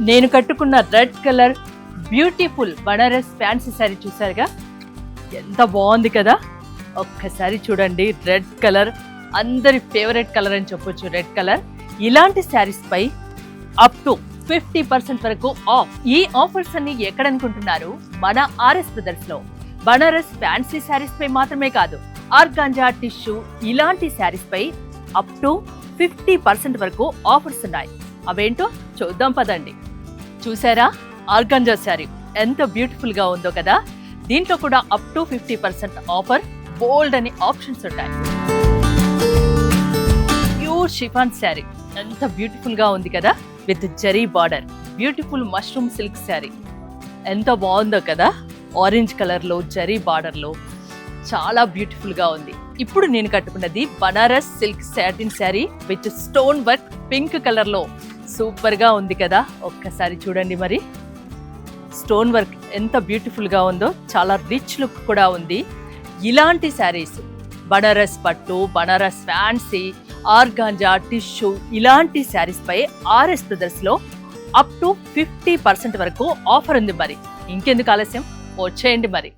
నేను కట్టుకున్న red colour beautiful Banaras fancy sari చూసారుగా ఎంత బాగుంది కదా? ఒక్కసారి చూడండి రెడ్ కలర్. అందరి ఫేవరెట్ కలర్ అని చెప్పొచ్చు రెడ్ కలర్. ఇలాంటి శారీస్ పై అప్ టు ఫిఫ్టీ పర్సెంట్ వరకు ఆఫ్. ఈ ఆఫర్స్ అన్ని ఎక్కడ అనుకుంటున్నారు మన ఆర్ఎస్ బ్రదర్స్లో. బనారస్ ఫ్యాన్సీ శారీస్ పై మాత్రమే కాదు ఆర్గాంజా టిష్యూ ఇలాంటి శారీస్ పై అప్ టు ఫిఫ్టీ పర్సెంట్ వరకు ఆఫర్స్ ఉన్నాయి. అవేంటో చూద్దాం పదండి. చూసారా? ఆర్గంజా శారీ ఎంత బ్యూటిఫుల్గా ఉందో కదా? దీంట్లో కూడా up to fifty percent offer బోల్డ్ అని ఆప్షన్స్ ఉంటాయి. ప్యూర్ షిఫాన్ శారీ ఎంత బ్యూటిఫుల్గా ఉంది కదా? With zari border beautiful mushroom silk sari. ఎంత బాగుందో కదా? ఆరెంజ్ కలర్లో జరీ బార్డర్లో చాలా బ్యూటిఫుల్గా ఉంది. ఇప్పుడు నేను కట్టుకున్నది Banaras silk satin sari with stone work pink colour సూపర్గా ఉంది కదా. ఒక్కసారి చూడండి మరి. స్టోన్ వర్క్ ఎంత బ్యూటిఫుల్గా ఉందో చాలా రిచ్ లుక్ కూడా ఉంది. ఇలాంటి శారీస్ బనారస్ పట్టు బనారస్ ఫ్యాన్సీ ఆర్గాంజా టిష్యూ ఇలాంటి శారీస్పై ఆర్ఎస్ బ్రదర్స్లో అప్ టు ఫిఫ్టీ పర్సెంట్ వరకు ఆఫర్ ఉంది మరి. ఇంకెందుకు ఆలస్యం? వచ్చేయండి మరి.